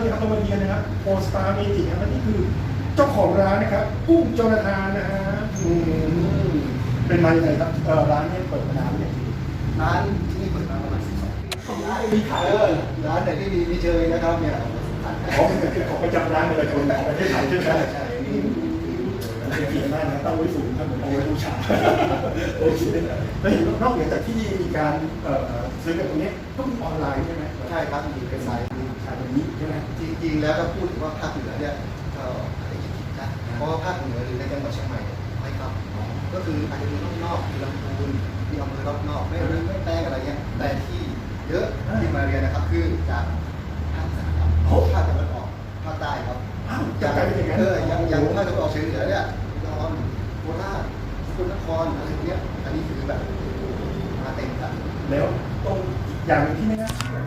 นี่ครับเรามาเรียนนะครับโอสตาร์เมจิกครับและนี่คือเจ้าของร้านนะครับกุ้งโจนาธานนะฮะอืมเป็นมาอย่างไรครับเอ่อร้านเนี่ยเปิดมานานเนี่ยร้านที่นี่เปิดมาประมาณ12ปีมีขายเอเลยอร้านไหนที่มีมิเชยนะครับเนี่ยของของประจำร้านเลยคนของประเทศไทยใช่ไหมใช่ใช่นี่เก่งมากนะตั้งไว้สูงครับผมเอาไว้บูชาโอเคแล้วเห็นนอกเหนือจากที่มีการเอ่อซื้อกันตรงนี้ก็มีออนไลน์ใช่ไหมใช่ครับมีเป็นไซต์ขายแบบนี้ใช่ไหมจริงๆ แล้วถ้าพูดถึงว่าภาคเหนือเนี่ยก็อาจจะคิดผิดนะเพราะว่าภาคเหนือหรือในจังหวัดเชียงใหม่เนี่ยไม่ครับ ก็คืออาจจะมีรอบนอกมีลำพูนมีอำเภอรอบนอกไม่รื้อไม่แป้งอะไรเงี้ยแต่ที่เยอะที่มาเรียนนะครับ คือจากภาคอีสานครับภาคตะวันออกภาคใต้ครับอ้าวอจะย่างกลายเป็นอย่างนั้นเอออย่างอย่างภาคตะวันออกเฉียงเหนือเนี่ยนครโคราชสกลนครอะไรพวกเนี้ยอันนี้คือแบบมาเต็มครับแล้วตรงอีกอย่างหนึ่งที่ไม่น่าเชื่อ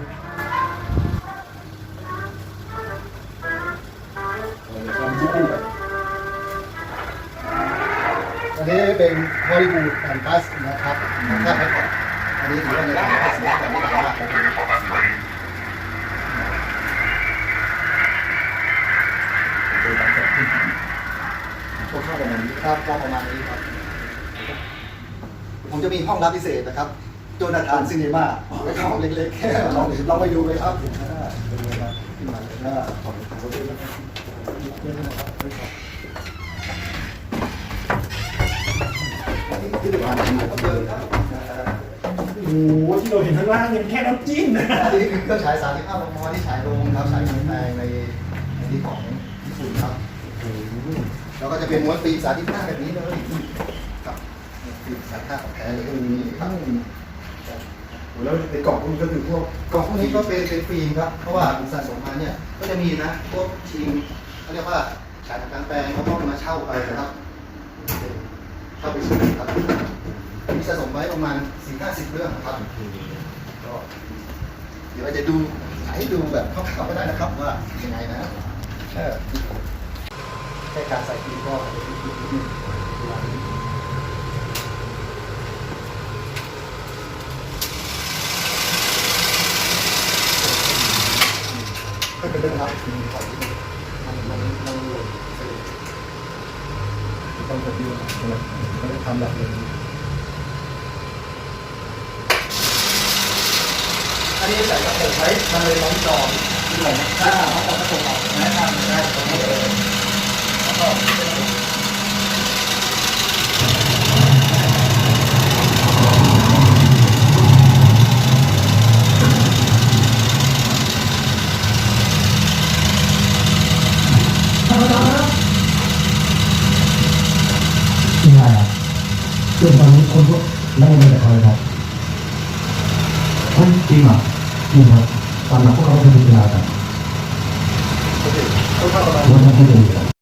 นนี้เป็นฮอลลีวูดแอนด์บัสนะครับถ้าไปก่ออันนี้ถือว่าในทางภาษีแต่ไม่ด้มากนะครับพวกเข้าประมาณนี้ครับก็ประมาณนี้ครับ ผมจะมีห้องรับพิเศษนะครับโจนาธานซินีมาไว้ห้องเล็กๆแค่ลองลองไปดูเลยครับอ่าเป็นไงครับขึ้นมาเลยนะขอบคุณครับ เยอะนะครับอันนี้คือร้านอาหารครับเดินครับอ่าโอ้โหที่เราเห็นข้างล่างเนี่ยมันแค่น้ำจิ้มนะอันนี้คือเครื่องฉาย35มมที่ฉายลงครับฉายกลางในในที่ของญี่ปุ่นครับแล้วก็จะเป็นม้วนฟิล์ม35แบบนี้เลยครับฟิล์ม35ของแท้เลยครับแล้วในกล่องพวกนี้ก็คือพวกกล่องพวกนี้ก็เป็นเป็นฟิล์มครับเพราะว่าสะสมมาเนี่ยก็จะมีนะพวกทีมเขาเรียกว่าฉายทางการแปลงเขาต้องมาเช่าไปนะครับ เข้าไปซื้อครับมีสะสมไว้ประมาณสี่ห้าสิบเรื่องครับก็เดี๋ยวเราจะดูให้ดูแบบคร่าวๆก็ได้นะครับว่ายังไงนะแค่แค่การใส่ฟิล์มก็อาจจะนิดนึงเวลานี้ก็เป็นเรื่องรับมันมันมันหล่นเสร็จ ต้องแบบนี้นะไม่ได้ทำแบบนี้อันนี้ใส่กระปุกไว้มันเลยล้อมจอมคืออะไรนะถ้าเขาเอากระปุกออกนะทำได้ตรงนี้เลยแล้วก็ ยังไงอะ จนตอนนี้คนก็ไล่มาจากใครครับเฮ้ยจริงเหรอจริงครับตอนหลังพวกเราก็เป็นเวลากันโอเคต้องเข้าประมาณวันนั้นก็จะมีครับ